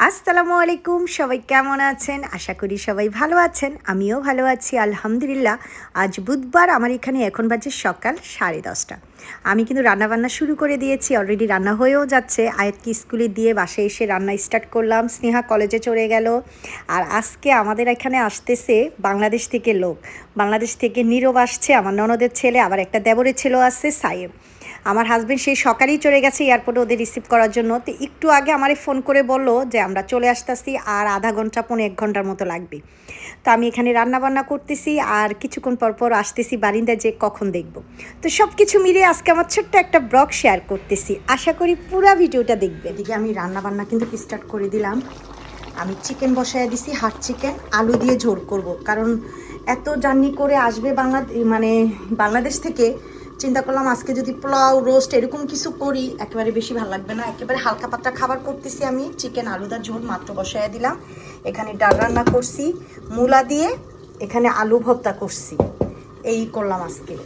আসসালামু আলাইকুম, সবাই কেমন আছেন? আশা করি সবাই ভালো আছেন, আমিও ভালো আছি, আলহামদুলিল্লাহ। আজ বুধবার, আমার এখানে এখন বাজে সকাল সাড়ে দশটা। আমি কিন্তু রান্নাবান্না শুরু করে দিয়েছি অলরেডি রান্না হয়েও যাচ্ছে। আয়াতকে স্কুলে দিয়ে বাসায় এসে রান্না স্টার্ট করলাম, স্নেহা কলেজে চলে গেল। আর আজকে আমাদের এখানে আসতেছে বাংলাদেশ থেকে লোক। বাংলাদেশ থেকে নীরব আসছে, আমার ননদের ছেলে, আবার একটা দেবরের ছেলেও আসছে সাইম আমার হাজব্যান্ড সেই সকালেই চলে গেছে এয়ারপোর্টে ওদের রিসিভ করার জন্য। তো একটু আগে আমারে ফোন করে বলল যে, আমরা চলে আসতেছি আর আধা ঘণ্টা, পৌনে এক ঘণ্টার মতো লাগবে। তো আমি এখানে রান্নাবান্না করতেছি আর কিছুক্ষণ পর পর আসতেছি বারিন্দায় যে কখন দেখব। তো সব কিছু মিলিয়ে আজকে আমার ছোট্ট একটা ব্লগ শেয়ার করতেছি। আশা করি পুরো ভিডিওটা দেখবে এদিকে আমি রান্নাবান্না কিন্তু স্টার্ট করে দিলাম। আমি চিকেন বসায় দিছি হাট চিকেন আলু দিয়ে ঝোল করব। কারণ এত জার্নি করে আসবে বাংলা মানে বাংলাদেশ থেকে চিন্তা করলাম আজকে যদি পোলাও, রোস্ট এরকম কিছু করি, একেবারে বেশি ভালো লাগবে না। একেবারে হালকা পাতলা খাবার করতেছি আমি। চিকেন আলুদার ঝোল মাত্র বসায় দিলাম। এখানে ডাল রান্না করছি। মূলা দিয়ে এখানে আলু ভর্তা করছি। এই করলাম আজকে।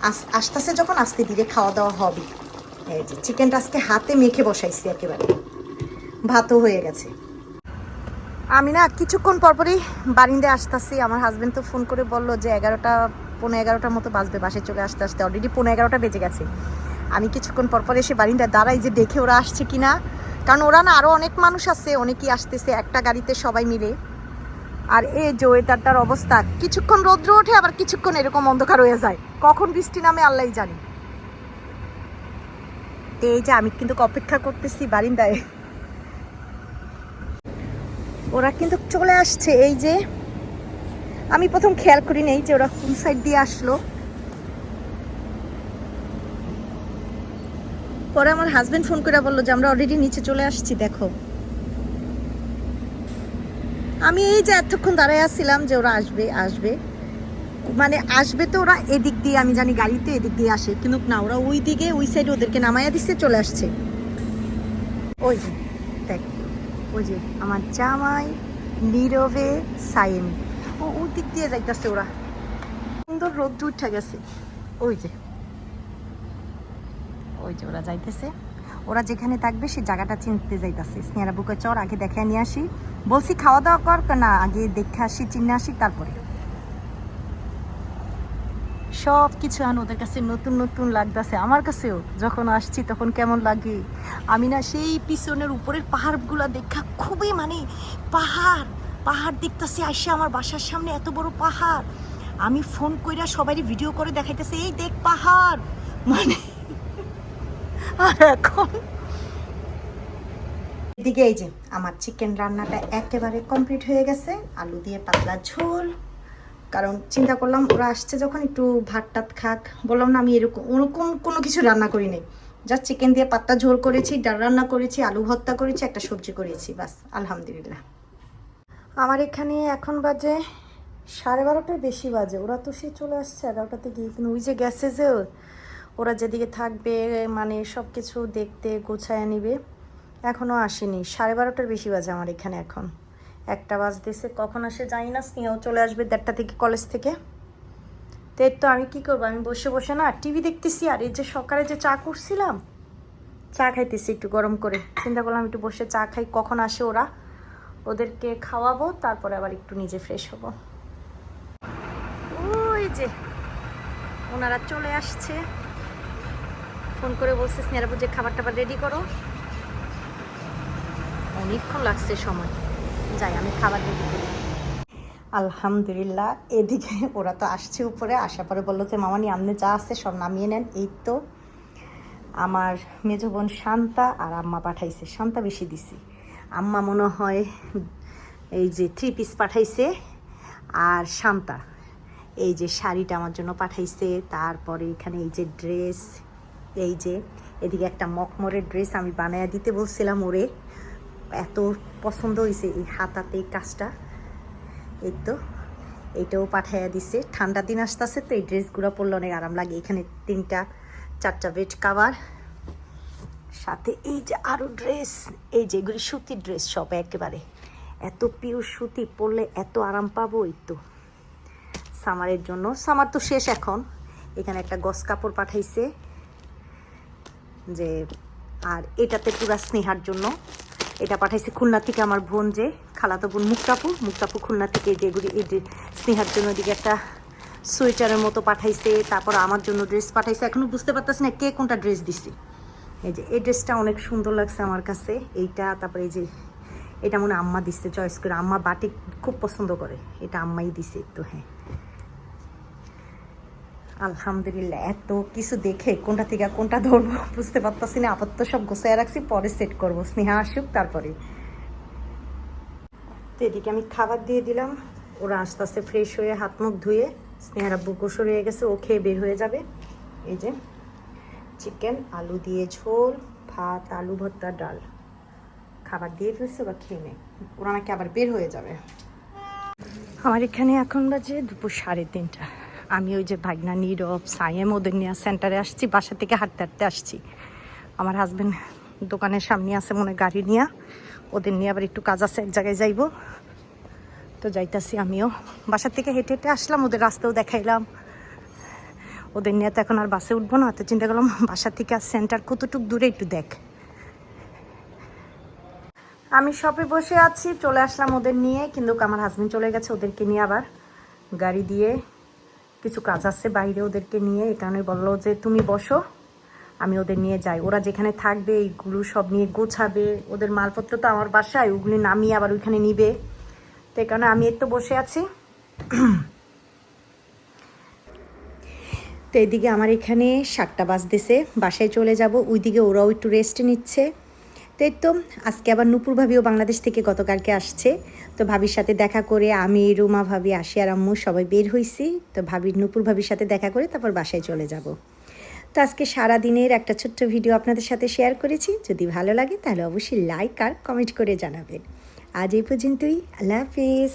আস্তে আস্তে যখন, আস্তে ধীরে খাওয়া দাওয়া হবে। এই যে চিকেনটা আজকে হাতে মেখে বসাইছি একেবারে। ভাতও হয়ে গেছে। আমি না কিছুক্ষণ পরপরই বারিন্দে আসতেছি। আমার হাজব্যান্ড তো ফোন করে বলল যে এগারোটা পনেরো এগারোটার মতো বাজবে বাসে চলে আসতে আসতে। অলরেডি পনেরো এগারোটা বেজে গেছে। আমি কিছুক্ষণ পরপর এসে বারিন্দা দাঁড়াই যে দেখে ওরা আসছে কি না কারণ ওরা না আরও অনেক মানুষ আছে, অনেকেই আসতেছে, একটা গাড়িতে সবাই মিলে। আর এই যে ওয়েদারটার অবস্থা, কিছুক্ষণ রৌদ্র ওঠে, আবার কিছুক্ষণ এরকম অন্ধকার হয়ে যায়। কখন বৃষ্টি নামে আল্লাহ জানি। এই যে আমি কিন্তু অপেক্ষা করতেছি বারিন্দায়। ওরা কিন্তু চলে আসছে, এই যে। আমি প্রথম খেয়াল করি নেই যে ওরা কোন সাইড দিয়ে আসলো। পরে আমার হাজবেন্ড ফোন করে বলল যে, আমরা অলরেডি নিচে চলে আসছি, দেখো। আমি এই যে এতক্ষণ দাঁড়ায় আসছিলাম যে ওরা আসবে আসবে। মানে আসবে তো ওরা এদিক দিয়ে, আমি জানি গাড়িতে এদিক দিয়ে আসে, কিন্তু না, ওরা ওই দিকে ওই সাইডে ওদেরকে নামাইয়া দিচ্ছে চলে আসছে। ওই দেখ। ওই যে আমার জামাই, নীরবে, সাইম। ও ওর দিক দিয়ে যাইতেছে ওরা। সুন্দর রোদ উঠে গেছে। ওই যে। ওই যে ওরা যাইতেছে। ওরা যেখানে থাকবে সেই জায়গাটা চিনতে যাইতেছে। স্নেহারা বুকে চর, আগে দেখে নিয়ে আসি। বলছি খাওয়া দাওয়া কর না, আগে দেখে আসি, চিনে আসি, তারপরে। সব কিছু আন, ওদের কাছে নতুন নতুন লাগতেছে, আমার কাছেও। যখন আসছি তখন কেমন লাগে। আমি না সেই পিছনের উপরের পাহাড়গুলো দেখা খুবই মানে পাহাড় পাহাড় দেখতেছি আসে আমার বাসার সামনে এত বড় পাহাড়। আমি ফোন কইরা সবাই ভিডিও করে দেখাইতেছে, এই দেখ পাহাড়! মানে আর এখন এদিকে এই যে, আমার চিকেন রান্নাটা একেবারে কমপ্লিট হয়ে গেছে। আলু দিয়ে পাতলা ঝোল। কারণ চিন্তা করলাম ওরা আসছে যখন একটু ভাত টাত খাক। বললাম, না, আমি এরকম, ওরকম কোনো কিছু রান্না করি নাই। জাস্ট চিকেন দিয়ে পাত্তা ঝোল করেছি, ডাল রান্না করেছি, আলু ভর্তা করেছি, একটা সবজি করেছি, বাস, আলহামদুলিল্লাহ। আমার এখানে এখন বাজে সাড়ে বারোটার বেশি বাজে। ওরা তো সে চলে আসছে এগারোটাতে গিয়ে কিন্তু ওই যে গেছে যে ওরা যেদিকে থাকবে মানে সব কিছু দেখতে, গোছায় নিবে এখনও আসেনি। সাড়ে বারোটার বেশি বাজে আমার এখানে এখন। একটা বাজতেছে। কখন আসে জানি না স্নেহাও চলে আসবে দেড়টা থেকে কলেজ থেকে। তো এর তো আমি কি করব? আমি বসে বসে না টিভি দেখতেছি আর এই যে সকালে যে চা করছিলাম, চা খাইতেছি একটু গরম করে। চিন্তা করলাম একটু বসে চা খাই, কখন আসে ওরা? ওদেরকে খাওয়াবো, তারপরে আবার একটু নিজে ফ্রেশ হব। ওই যে ওনারা চলে আসছে। ফোন করে বলছে স্নেহারাবু যে খাবার টাবার রেডি করো। অনেকক্ষণ লাগছে সময়। যাই, আমি খাবার রেডি করি। আলহামদুলিল্লাহ, এদিকে ওরা তো আসছে উপরে, আসার পরে বলল যে মামানি আপনি যা আছে সব নামিয়ে নেন। এই তো আমার মেজো বোন শান্তা আর আম্মা পাঠাইছে। শান্তা বেশি দিছি। আম্মা মনে হয় এই যে থ্রি পিস পাঠাইছে আর শান্তা এই যে শাড়িটা আমার জন্য পাঠাইছে। তারপরে এখানে এই যে ড্রেস এই যে এদিকে একটা মকমরের ড্রেস আমি বানায়া দিতে বলছিলাম ওরে। এত পছন্দ হয়েছে এই হাতাতে কাজটা। এই তো এইটাও পাঠাইয়া দিছে। ঠান্ডা দিন আসতেছে তো এই ড্রেসগুলো পরলে অনেক আরাম লাগে। এখানে তিনটা, চারটা বেড কাভার সাথে এই যে আরও ড্রেস এই যে এগুলি সুতির ড্রেস সব একেবারে। এত পিওর সুতি পরলে এত আরাম পাবো এই তো সামারের জন্য। সামার তো শেষ এখন। এখানে একটা গস কাপড় পাঠাইছে যে, আর এটাতে পুরা স্নেহার জন্য এটা পাঠাইছে খুলনা থেকে আমার বোন যে, খালাতো বোন মুক্তাপু। মুক্তাপু খুলনা থেকে যেগুলি এই স্নেহার জন্য এদিকে একটা সোয়েটারের মতো পাঠাইছে, তারপর আমার জন্য ড্রেস পাঠাইছে। এখনও বুঝতে পারতেছি না কে কোনটা ড্রেস দিছি। এই যে, এই ড্রেসটা অনেক সুন্দর লাগছে আমার কাছে। এইটা, তারপরে এই যে, এটা মনে আম্মা দিচ্ছে চয়েস করে। আম্মা বাটিক খুব পছন্দ করে। এটা আম্মাই দিছে একটু হ্যাঁ। আলহামদুলিল্লাহ, এত কিছু দেখে কোনটা থেকে কোনটা ধরবো বুঝতে পারতাছি না, আপাতত সব গোছায় রাখছি, পরে সেট করব। স্নেহা আসুক, তারপরে। তো এদিকে আমি খাবার দিয়ে দিলাম, ওরা আস্তে আস্তে ফ্রেশ হয়ে হাত মুখ ধুয়ে স্নেহার আব্বু গোসর হয়ে গেছে, ও খেয়ে বের হয়ে যাবে। এই যে চিকেন আলু দিয়ে ঝোল, ভাত, আলু ভর্তা, ডাল। খাবার দিয়ে ফেলছে বা খেয়ে নেয় ওরা নাকি আবার বের হয়ে যাবে। আমার এখানে এখন বাজে দুপুর সাড়ে তিনটা। আমি ওই যে ভাগনা নীরব সাইম ওদের নিয়ে সেন্টারে আসছি, বাসা থেকে হাঁটতে হাঁটতে আসছি। আমার হাজব্যান্ড দোকানের সামনে আছে মনে গাড়ি নিয়ে। ওদের নিয়ে আবার একটু কাজ আছে, এক জায়গায় যাইবো। তো যাইতাছি আমিও। বাসার থেকে হেঁটে হেঁটে আসলাম, ওদের রাস্তাও দেখাইলাম। ওদের নিয়ে তো এখন আর বাসে উঠবো না, তো চিন্তা করলাম বাসা থেকে আর সেন্টার কতটুক দূরে একটু দেখ। আমি শপে বসে আছি, চলে আসলাম ওদের নিয়ে, কিন্তু আমার হাজব্যান্ড চলে গেছে ওদেরকে নিয়ে আবার গাড়ি দিয়ে। কিছু কাজ আছে বাইরে ওদেরকে নিয়ে। এই কারণে বলল যে, তুমি বসো, আমি ওদের নিয়ে যাই। ওরা যেখানে থাকবে, এইগুলো সব নিয়ে গোছাবে। ওদের মালপত্র তো আমার বাসায়, ওগুলি নামিয়ে আবার ওইখানে নিবে। তো এই কারণে আমি একটু বসে আছি। তো এদিকে আমার এখানে সাতটা বাজতেছে, বাসায় চলে যাব। ওইদিকে ওরাও একটু রেস্ট নিচ্ছে। তো এই তো, আজকে আবার নুপুর ভাবিও বাংলাদেশ থেকে গতকালকে আসছে। তো ভাবির সাথে দেখা করে আমি, রুমা ভাবি আশিয়ার আম্মু সবাই বের হয়েছি তো ভাবির, নুপুর ভাবির সাথে দেখা করে তারপর বাসায় চলে যাব। তো আজকে সারা দিনের একটা ছোট্ট ভিডিও আপনাদের সাথে শেয়ার করেছি। যদি ভালো লাগে তাহলে অবশ্যই লাইক আর কমেন্ট করে জানাবেন। আজ এই পর্যন্তই, আল্লাহ হাফিজ।